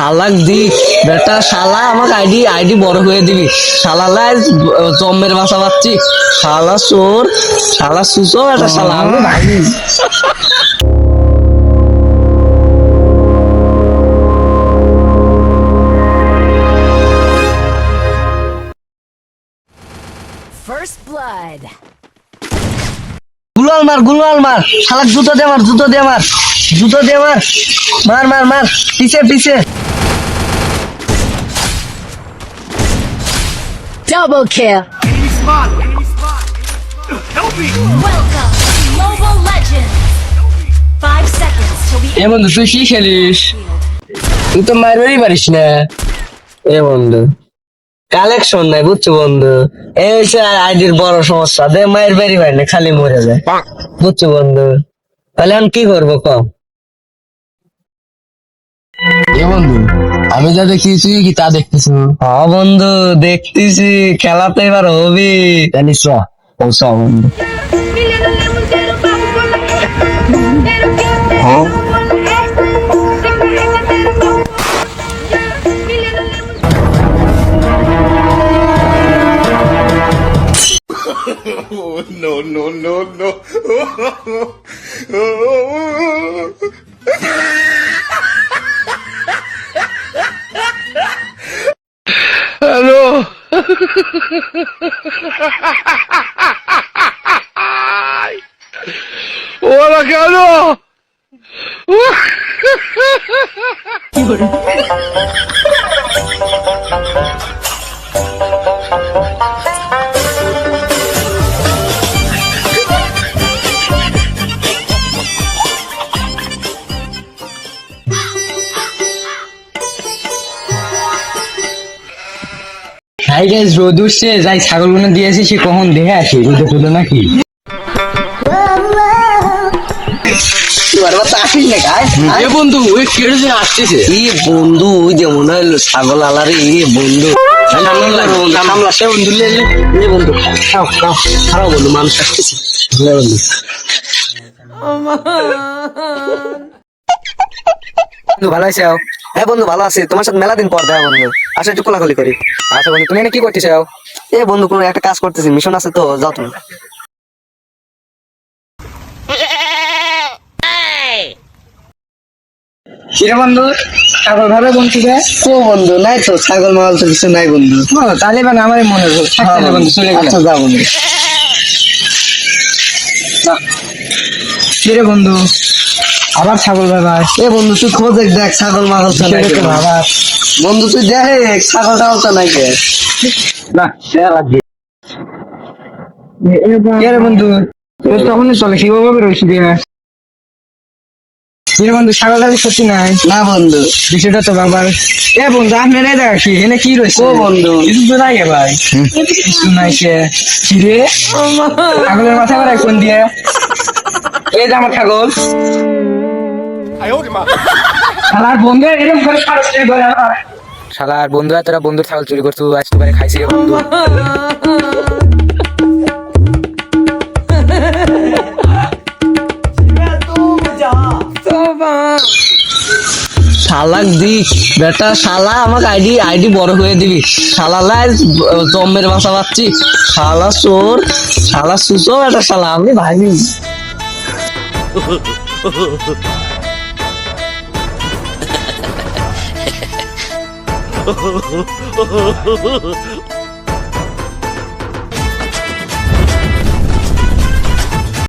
শালাক দি বেটা শালা আমাকে আইডি আইডি বড় হয়ে দিবি। শালা লাই জম্মের বাসা পাচ্ছি। শালা চোর শালা সুসো বেটা শালা আমি First blood. গুলাল মার গুলাল মার। শালাক জুতো দে মার জুতো দে মার জুতো দে মার মার মার মার। পিছে পিছে। Double kill. Welcome to Mobile Legends! Five seconds till the এ বন্ধু তুই কি খেলিস? তুই তো মারবারই পারিস না। এ বন্ধু কালেকশন নাই বুঝছ বন্ধু। এই হচ্ছে আইডির বড় সমস্যা। দে মায়ের পারি না খালি মরে যায়। বুঝছ বন্ধু? তাহলে আমি কি করব কম? এ বন্ধু আমি যা দেখতেছি কি তা দেখতেছি? হ্যাঁ বন্ধু দেখতেছি খেলা তো এবার হবি। জানিস চ ও চ বন্ধু। হ্যাঁ no, no, no, no. ওরা কেন? হাই গাইস রোদ উঠছে যাই ছাগলগুলো দিয়েছি সে কখন দেখে আসি? রোদে টুদে নাকি? বন্ধু ওই কেড়ে আসতেছে। ই বন্ধু ওই যে মনে হলো ছাগল আলারে বন্ধু। সামলা সে বন্ধু লে বন্ধু খাও খাও। খারাপ বন্ধু মানুষ আসতেছে। বন্ধু। বন্ধু ভালো আছে হ্যাঁ বন্ধু ভালো আছে। তোমার সাথে মেলা দিন পর দেখা বন্ধু। আসো একটু কোলাকুলি করি। আচ্ছা বন্ধু তুমি এখানে কি করতেছ? এ বন্ধু কোনো একটা কাজ করতেছি। মিশন আছে তো যাও তুমি। কিরে বন্ধু ছাগল ভাবে বন্ধু ও বন্ধু নাই তো ছাগল মাগল তো কিছু নাই বন্ধু। তাহলে মানে আমার মনে হলো। বন্ধু চলে গেল যা বন্ধু। কিরে বন্ধু আবার ছাগল বাবা এ বন্ধু তুই খোঁজ দেখ দেখ ছাগল মাগল বাবা। বন্ধু তুই দেখ ছাগল টাগল তো নাই কে। না সে লাগবে। বন্ধু? তোর তখন চলে কীভাবে রয়েছি বন্ধু ছাগল সত্যি নাই? না বন্ধু। বিষয়টা তো বাবার। এ বন্ধু আপনি নাই দেখি এনে কি রয়েছে ও বন্ধু। কিছু তো নাই ভাই। কিছু নাই কে। কি রে? ছাগলের মাথা করে কোন দিয়ে। এই যে আমার ছাগল। শালার বন্ধু এরকম করে খারাপ করে শালার বন্ধুরা তোরা বন্ধুর ছাগল চুরি করছ আজ তোবারে খাইছি রে বন্ধু। শালাক দি বেটা শালা আমাকে আইডি আইডি বড় হয়ে দিবি। শালা লাই জম্মের বাসা পাচ্ছি। শালা চোর শালা সুসো বেটা শালা আমি ভাবি 呵呵呵呵呵呵呵呵